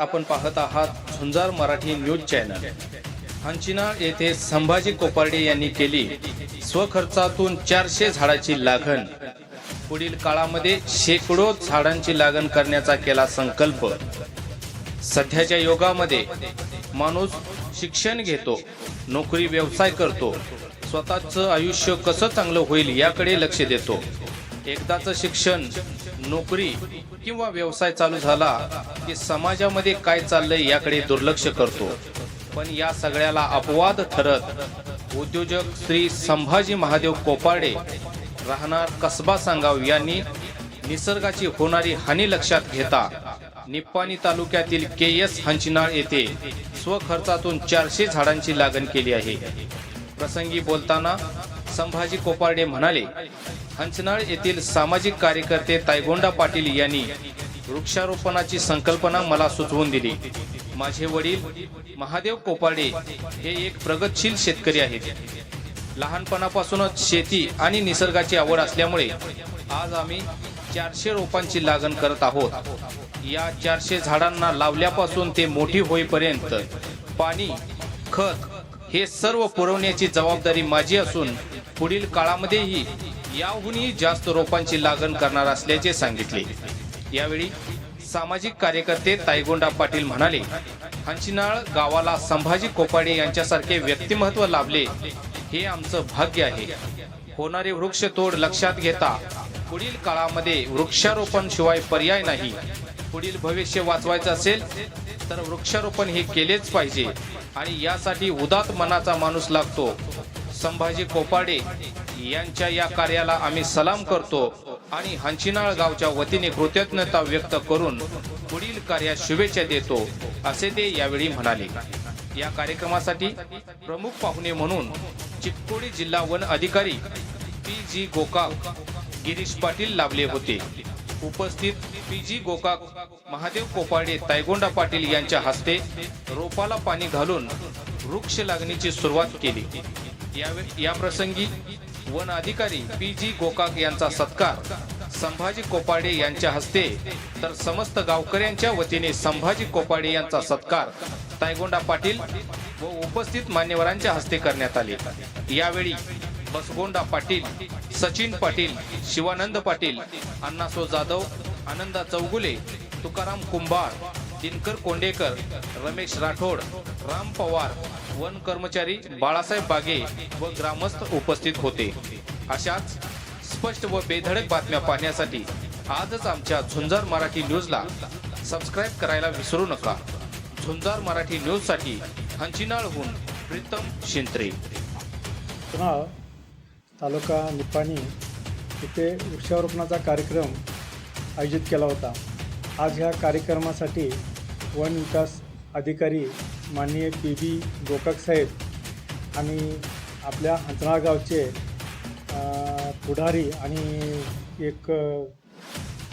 आपण पाहत आहात झुंजार मराठी न्यूज चॅनल. हंचिना येथे संभाजी कोपार्डे यांनी केली स्वखर्चातून चारशे झाडाची लागण. पुढील काळामध्ये शेकडो झाडांची लागण करण्याचा केला संकल्प. सध्याच्या युगामध्ये माणूस शिक्षण घेतो नोकरी व्यवसाय करतो स्वतःचं आयुष्य कसं चांगलं होईल याकडे लक्ष देतो. एकदाचं शिक्षण नोकरी किंवा व्यवसाय चालू झाला की समाजामध्ये काय चाललंय याकडे दुर्लक्ष करतो. पण या सगळ्याला अपवाद ठरत उद्योजक श्री संभाजी महादेव कोपाडे राहणार कसबा सांगाव यांनी निसर्गाची होणारी हानी लक्षात घेता निप्पाणी तालुक्यातील के एस हंचिनाळ येथे स्वखर्चातून चारशे झाडांची लागण केली आहे. प्रसंगी बोलताना संभाजी कोपारडे म्हणाले हंचनाळ येथील सामाजिक कार्यकर्ते तायगोंडा पाटील यांनी वृक्षारोपणाची संकल्पना मला सुचवून दिली. माझे वडील महादेव कोपाडे हे एक प्रगतशील शेतकरी आहेत. लहानपणापासूनच शेती आणि निसर्गाची आवड असल्यामुळे आज आम्ही चारशे रोपांची लागण करत आहोत. या चारशे झाडांना लावल्यापासून ते मोठी होईपर्यंत पाणी खत हे सर्व पुरवण्याची जबाबदारी माझी असून पुढील काळामध्येही याहूनही जास्त रोपांची लागण करणार असल्याचे सांगितले. यावेळी सामाजिक कार्यकर्ते तायगोंडा पाटील म्हणाले हंचिनाळ गावाला संभाजी कोपाडे यांच्यासारखे व्यक्तिमत्व लाभले हे आमचं भाग्य आहे. होणारे वृक्षतोड लक्षात घेता पुढील काळामध्ये वृक्षारोपण शिवाय पर्याय नाही. पुढील भविष्य वाचवायचं असेल तर वृक्षारोपण हे केलेच पाहिजे आणि यासाठी उदात मनाचा माणूस लागतो. संभाजी कोपाडे यांच्या या कार्याला आम्ही सलाम करतो आणि हंचिनाळ गावच्या वतीने कृतज्ञता व्यक्त करून पुढील कार्यात शुभेच्छा देतो असे ते यावेळी म्हणाले. या कार्यक्रमासाठी प्रमुख पाहुणे म्हणून चिक्कोडी जिल्हा वन अधिकारी पी जी गोकाक गिरीश पाटील लाभले होते. उपस्थित पी जी गोकाक महादेव कोपाडे तायगोंडा पाटील यांच्या हस्ते रोपाला पाणी घालून वृक्ष लागणीची सुरुवात केली. या प्रसंगी वन अधिकारी पी जी गोकाक यांचा सत्कार संभाजी कोपाडे यांच्या हस्ते तर समस्त गावकऱ्यांच्या वतीने संभाजी कोपाडे यांचा सत्कार तायगोंडा पाटील व उपस्थित मान्यवरांच्या हस्ते करण्यात आले. यावेळी बसगोंडा पाटील सचिन पाटील शिवानंद पाटील अण्णासो जाधव आनंदा चौगुले तुकाराम कुंभार दिनकर कोंडेकर रमेश राठोड राम पवार वन कर्मचारी बाळासाहेब बागे व ग्रामस्थ उपस्थित होते. अशाच स्पष्ट व बेधडक बातम्या पाहण्यासाठी आजच आमच्या झुंजार मराठी न्यूजला सबस्क्राईब करायला विसरू नका. झुंजार मराठी न्यूजसाठी हंचिनाळहून प्रीतम शिंत्रे. पुन्हा तालुका निपाणी इथे वृक्षारोपणाचा कार्यक्रम आयोजित केला होता. आज ह्या कार्यक्रमासाठी वन विकास अधिकारी माननीय पी बी गोकाक साहेब आणि आपल्या हंचनाळ गावचे पुढारी आणि एक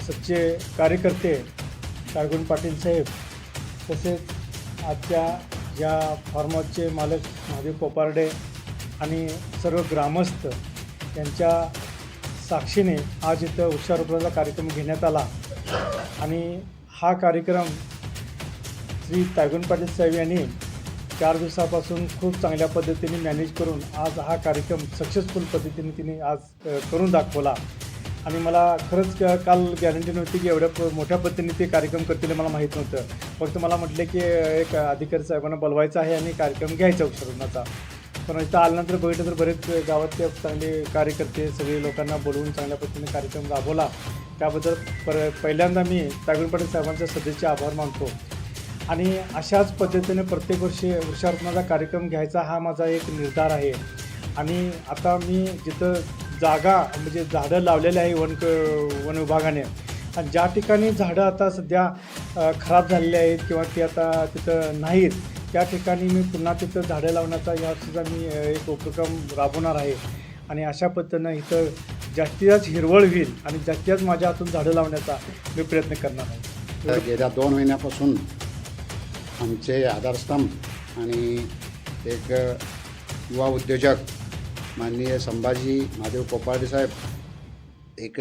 सच्चे कार्यकर्ते कारगुण पाटील साहेब तसेच आजच्या ज्या फार्महाऊसचे मालक महादेव कोपार्डे आणि सर्व ग्रामस्थ यांच्या साक्षीने आज इथं वृक्षारोपणाचा कार्यक्रम घेण्यात आला. आणि हा कार्यक्रम श्री तायगुण पाटील साहेब यांनी चार दिवसापासून खूप चांगल्या पद्धतीने मॅनेज करून आज हा कार्यक्रम सक्सेसफुल पद्धतीने तिने आज करून दाखवला. आणि मला खरंच क- काल गॅरंटी नव्हती की एवढ्या मोठ्या पद्धतीने ते कार्यक्रम करतील मला माहीत नव्हतं. फक्त मला म्हटले की एक अधिकारी साहेबांना बोलवायचं आहे आणि कार्यक्रम घ्यायचा वृक्षारोपणाचा पण इथं आल्यानंतर बघितलं तर बरेच गावातले चांगले कार्यकर्ते सगळे लोकांना बोलवून चांगल्या पद्धतीने कार्यक्रम राबवला. त्याबद्दल पर पहिल्यांदा मी तागुणपाटील साहेबांचे सध्याचे आभार मानतो. आणि अशाच पद्धतीने प्रत्येक वर्षी वृक्षारोपणाचा कार्यक्रम घ्यायचा हा माझा एक निर्धार आहे. आणि आता मी जिथं जागा म्हणजे झाडं लावलेले आहे वन क- वन विभागाने आणि ज्या ठिकाणी झाडं आता सध्या खराब झालेली आहेत किंवा ती आता तिथं नाहीत त्या ठिकाणी मी पुन्हा तिथं झाडं लावण्याचा यासुद्धा मी एक उपक्रम राबवणार आहे. आणि अशा पद्धतीनं इथं जास्तीत जास्त हिरवळ होईल आणि जास्तीत जास्त माझ्या हातून झाडं लावण्याचा मी प्रयत्न करणार आहे. गेल्या दोन महिन्यापासून आमचे आधारस्तंभ आणि एक युवा उद्योजक माननीय संभाजी महादेव कोपाळे साहेब एक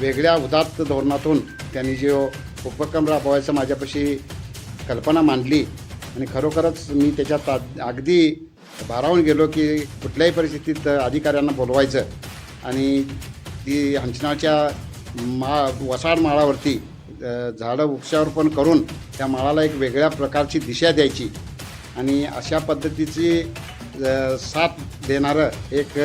वेगळ्या उदात्त धोरणातून त्यांनी जो उपक्रम राबवायचा माझ्यापाशी कल्पना मांडली आणि खरोखरच मी त्याच्यात अगदी भारावून गेलो की कुठल्याही परिस्थितीत अधिकाऱ्यांना बोलवायचं. आणि ती हंचनाच्या मा वसाड माळावरती झाडं वृक्षारोपण करून त्या माळाला एक वेगळ्या प्रकारची दिशा द्यायची. आणि अशा पद्धतीची साथ देणारं एक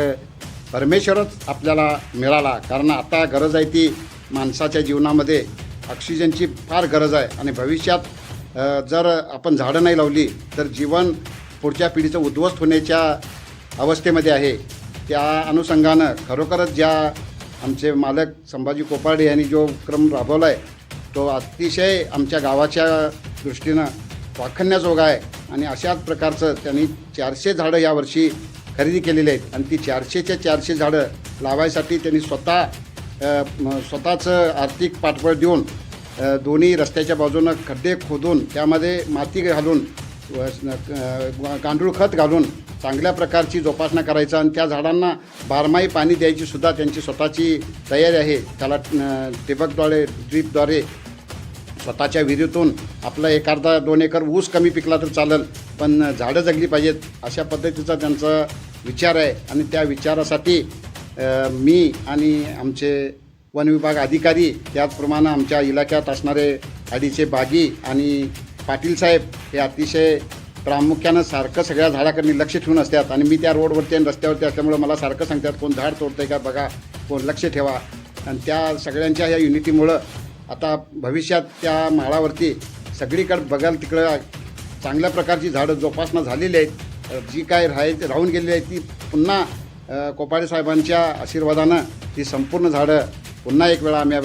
परमेश्वरच आपल्याला मिळाला. कारण आता गरज आहे ती माणसाच्या जीवनामध्ये. ऑक्सिजनची फार गरज आहे. आणि भविष्यात जर आपण झाडं नाही लावली तर जीवन पुढच्या पिढीचं उद्ध्वस्त होण्याच्या अवस्थेमध्ये आहे. त्या अनुषंगानं खरोखरच ज्या आमचे मालक संभाजी कोपाडे यांनी जो उपक्रम राबवला आहे तो अतिशय आमच्या गावाच्या दृष्टीनं वाखण्याजोगा आहे. आणि अशाच प्रकारचं त्यांनी चारशे झाडं यावर्षी खरेदी केलेली आहेत. आणि ती चारशेच्या चारशे झाडं लावायसाठी त्यांनी स्वतः स्वतःचं आर्थिक पाठबळ देऊन दोन्ही रस्त्याच्या बाजूनं खड्डे खोदून त्यामध्ये माती घालून व गांडूळ खत घालून चांगल्या प्रकारची जोपासना करायचा. आणि त्या झाडांना बारमाही पाणी द्यायची सुद्धा त्यांची स्वतःची तयारी आहे. त्याला टिबकद्वारे ठिबकद्वारे ड्रीपद्वारे स्वतःच्या विहिरीतून आपलं एक अर्धा दोन एकर ऊस कमी पिकला तर चालेल पण झाडं जगली पाहिजेत अशा पद्धतीचा त्यांचा विचार आहे. आणि त्या विचारासाठी मी आणि आमचे वन विभाग अधिकारी त्याचप्रमाणे आमच्या इलाक्यात असणारे आडीचे बागी आणि पाटील साहेब हे अतिशय प्रामुख्यानं सारखं सगळ्या झाडाकडे लक्ष ठेवून असतात. आणि मी त्या रोडवरती आणि रस्त्यावरती असल्यामुळे मला सारखं सांगतात कोण झाड तोडतंय का बघा कोण लक्ष ठेवा. आणि त्या सगळ्यांच्या ह्या युनिटीमुळं आता भविष्यात त्या माळावरती सगळीकडे बघाल तिकडं चांगल्या प्रकारची झाडं जोपासना झालेली आहेत. जी काय राहाय राहून गेलेली आहेत ती पुन्हा अ, कोपाडे साहेबांच्या आशीर्वादानं ती संपूर्ण झाडं पुन्हा एक वेळा आम्ही